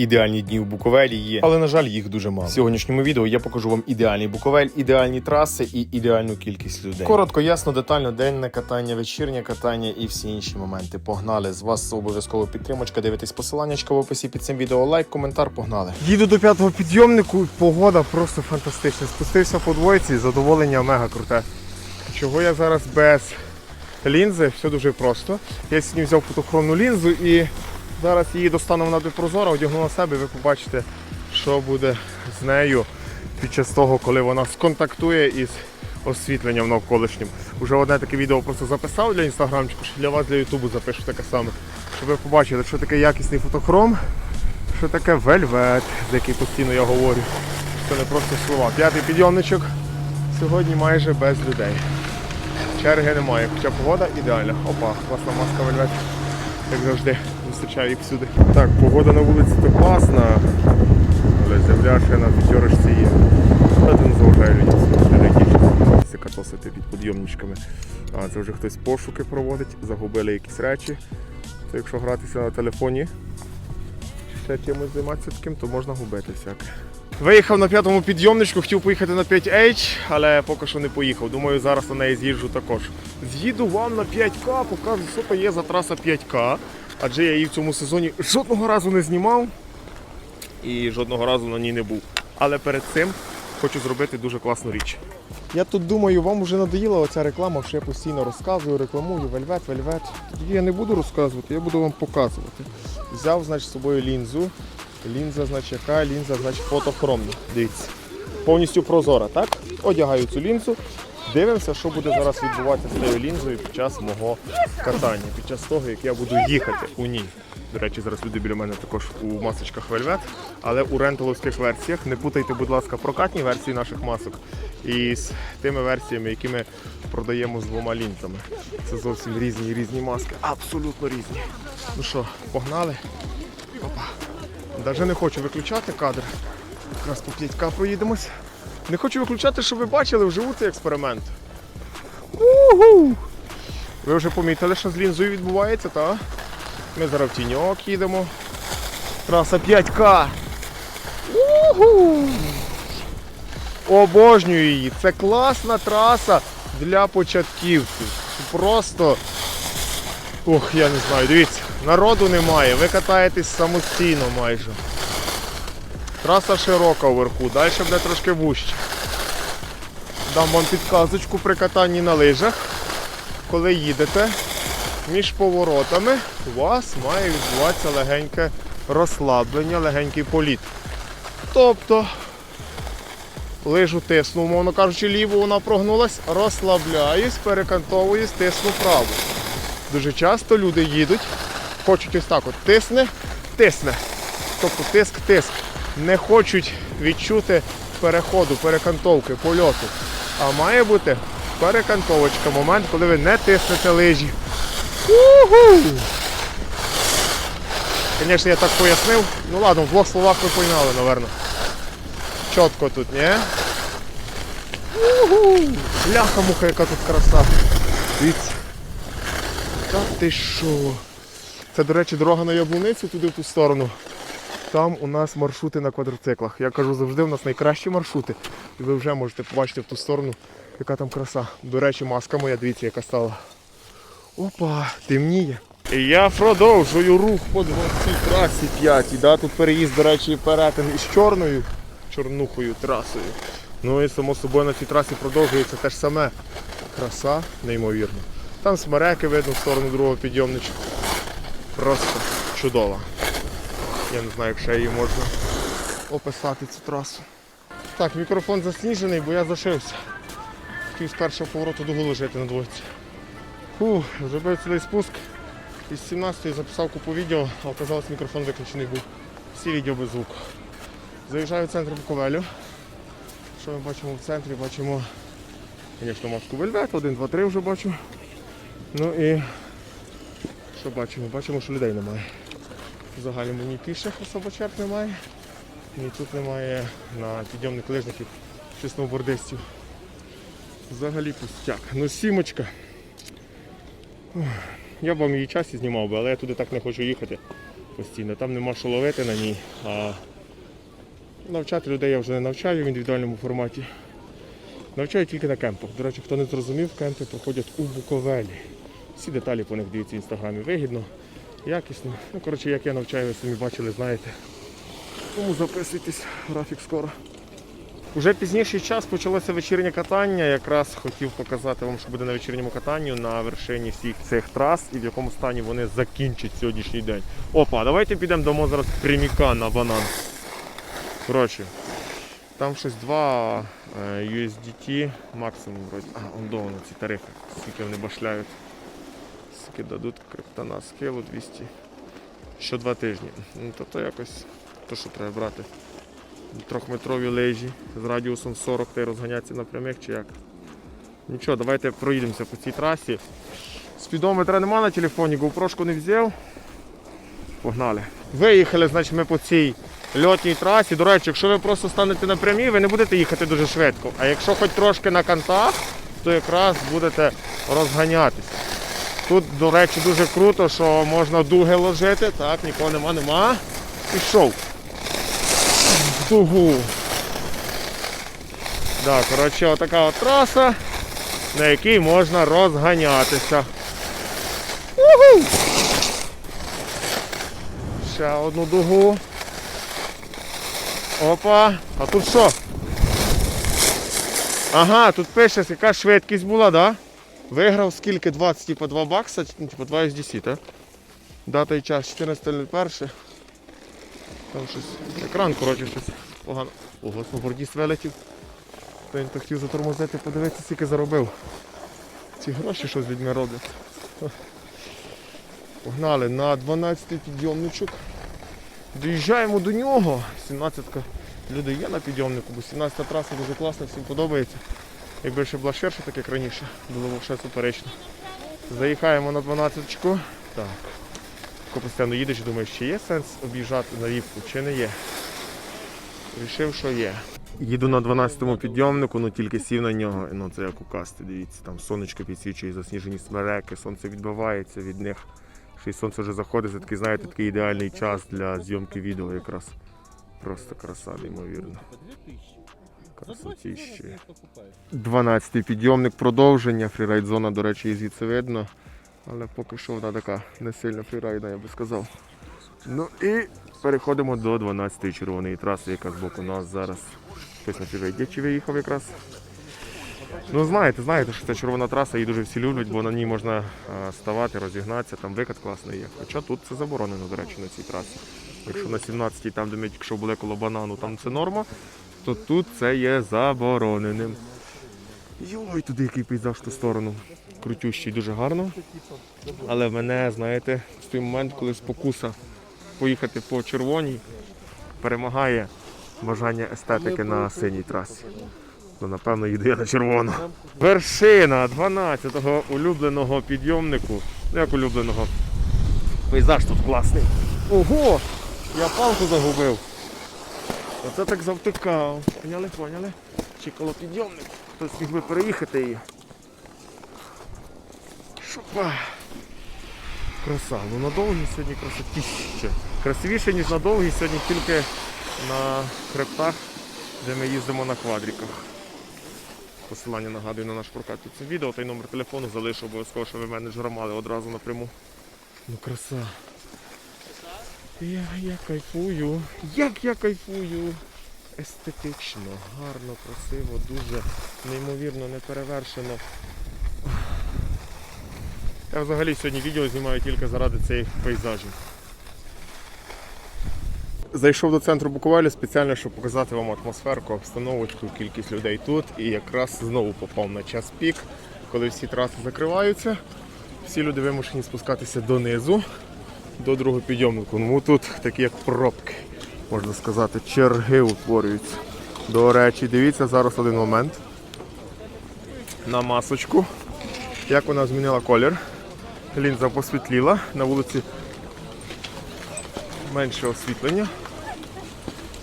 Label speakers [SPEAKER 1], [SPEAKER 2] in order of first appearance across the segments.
[SPEAKER 1] Ідеальні дні в Буковелі є, але на жаль, їх дуже мало. В сьогоднішньому відео я покажу вам ідеальний Буковель, ідеальні траси і ідеальну кількість людей. Коротко, ясно, детально, денне катання, вечірнє катання і всі інші моменти. Погнали. З вас обов'язково підтримочка. Дивитесь посилання в описі під цим відео. Лайк, коментар, погнали.
[SPEAKER 2] Їду до п'ятого підйомнику, погода просто фантастична. Спустився по двойці, задоволення мега круте. Чого я зараз без лінзи? Все дуже просто. Я сьогодні взяв фотохронну лінзу і зараз її достану вона до прозора, одягну на себе, і ви побачите, що буде з нею під час того, коли вона сконтактує із освітленням навколишнім. Уже одне таке відео просто записав для інстаграмчику, що для вас для ютубу запишу таке саме. Щоб ви побачили, що таке якісний фотохром, що таке вельвет, за який постійно я говорю. Це не просто слова. П'ятий підйомничок сьогодні майже без людей. Черги немає, хоча погода ідеальна. Опа, класна маска вельвет. Як завжди, зустрічаю їх всюди. Так, погода на вулиці то класна, але земля ще на п'ятерочці є. Та це не заважає людям катосити під підйомничками. А це вже хтось пошуки проводить, загубили якісь речі. То якщо гратися на телефоні, ще чимось займатися таким, то можна губити всяке. Виїхав на п'ятому підйомничку, хотів поїхати на 5H, але поки що не поїхав. Думаю, зараз на неї з'їжджу також. З'їду вам на 5К, покажу, що то є за траса 5К. Адже я її в цьому сезоні жодного разу не знімав і жодного разу на ній не був. Але перед цим хочу зробити дуже класну річ. Я тут думаю, вам вже надоїла оця реклама, що я постійно розказую, рекламую, вельвет, вельвет. Тоді я не буду розказувати, я буду вам показувати. Взяв, значить, з собою лінзу. Лінза, значить, яка лінза, значить, фотохромна. Дивіться. Повністю прозора, так? Одягаю цю лінзу. Дивимося, що буде зараз відбуватися з цією лінзою під час мого катання, під час того, як я буду їхати у ній. До речі, зараз люди біля мене також у масочках вельвет, але у ренталовських версіях. Не путайте, будь ласка, прокатні версії наших масок із тими версіями, які ми продаємо з двома лінзами. Це зовсім різні різні маски. Абсолютно різні. Ну що, погнали? Опа. Навіть не хочу виключати кадр. Якраз по 5К проїдемось. Не хочу виключати, щоб ви бачили вживу цей експеримент. Угу! Ви вже помітили, що з лінзою відбувається, так? Ми зараз в тіньок їдемо. Траса 5К. Угу! Обожнюю її. Це класна траса для початківців. Просто. Ох, я не знаю, дивіться, народу немає, ви катаєтесь самостійно майже. Траса широка вверху, далі буде трошки вужче. Дам вам підказочку при катанні на лижах. Коли їдете між поворотами, у вас має відбуватися легеньке розслаблення, легенький політ. Тобто лижу тисну, умовно кажучи, ліву вона прогнулась, розслабляюсь, перекантовуюсь, тисну праву. Дуже часто люди їдуть, хочуть ось так от тисне, тисне. Тобто тиск, тиск. Не хочуть відчути переходу, перекантовки, польоту. А має бути перекантовочка, момент, коли ви не тиснете лижі. Уху! Звісно, я так пояснив. Ну ладно, в двох словах ви поняли, напевно. Чітко тут, ні? Уху! Бляха муха, яка тут краса. Та ти що? Це, до речі, дорога на Яблуницю туди в ту сторону. Там у нас маршрути на квадроциклах. Я кажу, завжди у нас найкращі маршрути. І ви вже можете побачити в ту сторону, яка там краса. До речі, маска моя, дивіться, яка стала. Опа, темніє. І я продовжую рух по цій трасі 5. Да? Тут переїзд, до речі, перетин із чорною, чорнухою трасою. Ну і само собою на цій трасі продовжується те ж саме. Краса, неймовірно. Там смереки видно в сторону другого підйомничка. Просто чудово. Я не знаю, як ще її можна описати цю трасу. Так, мікрофон засніжений, бо я зашився. Хотів з першого повороту до голови жити на двоці. Фу, зробив цілий спуск. Із 17-ї записав купу відео, а оказалось мікрофон виключений був. Всі відео без звуку. Заїжджаю в центр Буковелю. Що ми бачимо в центрі? Бачимо, звісно, маску вельвет, 1, 2, 3 вже бачу. Ну і що бачимо? Бачимо, що людей немає. В загальному ні піших особо черг немає, ні тут немає на підйомних лижників чи сноубордистів. Взагалі пустяк. Ну сімочка. Я б вам її часі знімав би, але я туди так не хочу їхати. постійно. Там нема що ловити на ній. А навчати людей я вже не навчаю в індивідуальному форматі. Навчаю тільки на кемпах. До речі, хто не зрозумів, кемпи проходять у Буковелі. Всі деталі по них дивіться в інстаграмі. Вигідно, якісно. Ну, коротше, як я навчаю, ви самі бачили, знаєте. Тому записуйтесь, графік скоро. Уже пізніший час почалося вечірнє катання. Якраз хотів показати вам, що буде на вечірньому катанні на вершині всіх цих трас і в якому стані вони закінчать сьогоднішній день. Опа, давайте підемо дамо зараз пряміка на банан. Коротше, там щось два е, USDT максимум вроді. А, он до ці тарифи, скільки вони башляють. Скільки дадуть криптона скилу 200. Що два тижні. Ну то, то якось то, що треба брати. Трьохметрові лижі з радіусом 40 та й розганятися на прямих чи як. Нічого, давайте проїдемося по цій трасі. Спідометра нема на телефоні, GoPro не взяв. Погнали. Виїхали, значить, ми по цій льотній трасі. До речі, якщо ви просто станете на прямій, ви не будете їхати дуже швидко. А якщо хоч трошки на кантах, то якраз будете розганятися. Тут, до речі, дуже круто, що можна дуги ложити. Так, нікого нема, нема. Пішов. В дугу. Так, коротше, отака от траса, на якій можна розганятися. Уху! Ще одну дугу. Опа. А тут що? Ага, тут пише, яка швидкість була, да? Виграв скільки? 20, типу 2 бакса, ну, типу 2 USDC, так? Дата і час 14.01. Там щось. Екран, коротше, щось погано. Ого, сноубордіст вилетів. То він то хотів затормозити, подивитися, скільки заробив. Ці гроші що з людьми роблять. Погнали на 12-й підйомничок. Доїжджаємо до нього. 17-ка. Люди є на підйомнику, бо 17-та траса дуже класна, всім подобається. Якби ще була ширша, так як раніше, було б ще суперечно. Заїхаємо на 12-чку. Так. Тако постійно їдеш думаєш, чи є сенс об'їжджати налівку, чи не є. Рішив, що є. Їду на 12-му підйомнику, ну тільки сів на нього. Ну це як у касти, дивіться, там сонечко підсвічує, засніжені смереки, сонце відбивається від них. Ще й сонце вже заходить, це такий, знаєте, такий ідеальний час для зйомки відео якраз. Просто краса, неймовірно. Красотіще. 12-й підйомник продовження. Фрірайд зона, до речі, і звідси видно. Але поки що вона така не сильно фрірайдна, я би сказав. Ну і переходимо до 12-ї червоної траси, яка з боку нас зараз. Хтось на півейді чи виїхав якраз. Ну знаєте, знаєте, що це червона траса, її дуже всі люблять, бо на ній можна е, ставати, розігнатися, там викат класний є. Хоча тут це заборонено, до речі, на цій трасі. Якщо на 17-й, там, де ми тільки що були коло банану, там це норма, то тут це є забороненим. Йой, туди який пейзаж в ту сторону. Крутющий, дуже гарно. Але в мене, знаєте, в той момент, коли спокуса поїхати по червоній, перемагає бажання естетики на синій трасі. Ну, напевно, їду я на червону. Вершина 12-го улюбленого підйомнику. Ну як улюбленого. Пейзаж тут класний. Ого! Я палку загубив. Оце так завтикав. Поняли, поняли? Чи коло підйомнику. Хтось міг би переїхати її. Шопа. Краса. Ну на довгій сьогодні красотіще. Красивіше, ніж на довгій сьогодні тільки на хребтах, де ми їздимо на квадриках. Посилання нагадую на наш прокат під цим відео, та й номер телефону залишу обов'язково, щоб ви менеджера мали одразу напряму. Ну краса. Я, я кайфую. Як я кайфую. Естетично, гарно, красиво, дуже неймовірно, неперевершено. Я взагалі сьогодні відео знімаю тільки заради цих пейзажів. Зайшов до центру Буковелі спеціально, щоб показати вам атмосферку, обстановочку, кількість людей тут. І якраз знову попав на час пік, коли всі траси закриваються. Всі люди вимушені спускатися донизу, до другого підйомнику. Ну тут такі як пробки, можна сказати, черги утворюються. До речі, дивіться зараз один момент. На масочку. Як вона змінила колір. Лінза посвітліла, на вулиці менше освітлення.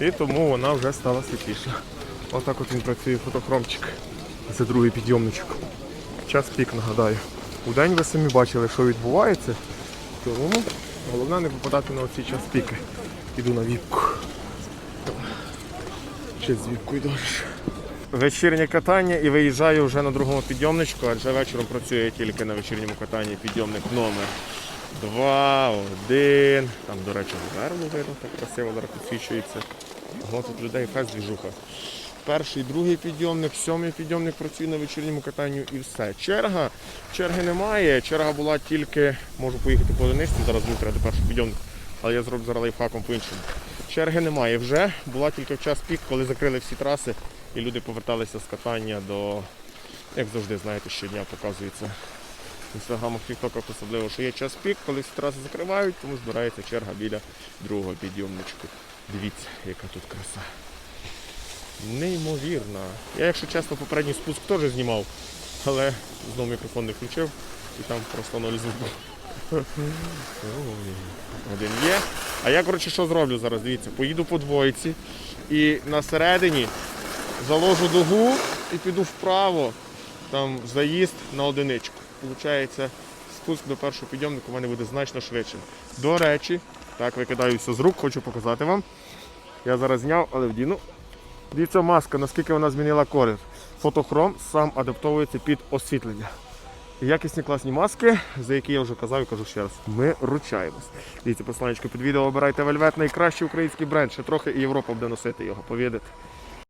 [SPEAKER 2] І тому вона вже стала світліша. Отак от він працює фотохромчик. Це другий підйомничок. Час пік нагадаю. У день ви самі бачили, що відбувається. Тому Головне не попадати на оцей час піки. Іду на віпку. Чи з віпкою дорож. Вечірнє катання і виїжджаю вже на другому підйомничку, адже вечором працює тільки на вечірньому катанні підйомник номер 2, 1. Там, до речі, зверху видно, так красиво зараз підсвічується. Ого, тут людей фест двіжуха. Перший, другий підйомник, сьомий підйомник працює на вечірньому катанню і все. Черга, черги немає. Черга була тільки, можу поїхати по одиничці, зараз буду треба до першого підйомника, але я зроблю зараз лайфхаком по-іншому. Черги немає вже. Була тільки в час пік, коли закрили всі траси і люди поверталися з катання до, як завжди, знаєте, щодня показується в інстаграмах, тіктоках особливо, що є час пік, коли всі траси закривають, тому збирається черга біля другого підйомничку. Дивіться, яка тут краса. Неймовірна. Я, якщо чесно, попередній спуск теж знімав, але знову мікрофон не включив і там просто ноль звуку. Один є. А я, коротше, що зроблю зараз? Дивіться, поїду по двоїці і на середині заложу дугу і піду вправо, там заїзд на одиничку. Получається, спуск до першого підйомника у мене буде значно швидше. До речі, так викидаю все з рук, хочу показати вам. Я зараз зняв, але вдіну. Дивіться маска, наскільки вона змінила колір. Фотохром сам адаптовується під освітлення. Якісні класні маски, за які я вже казав і кажу ще раз. Ми ручаємось. Дивіться, посланечко під відео обирайте вельвет, найкращий український бренд. Ще трохи і Європа буде носити його, повірите.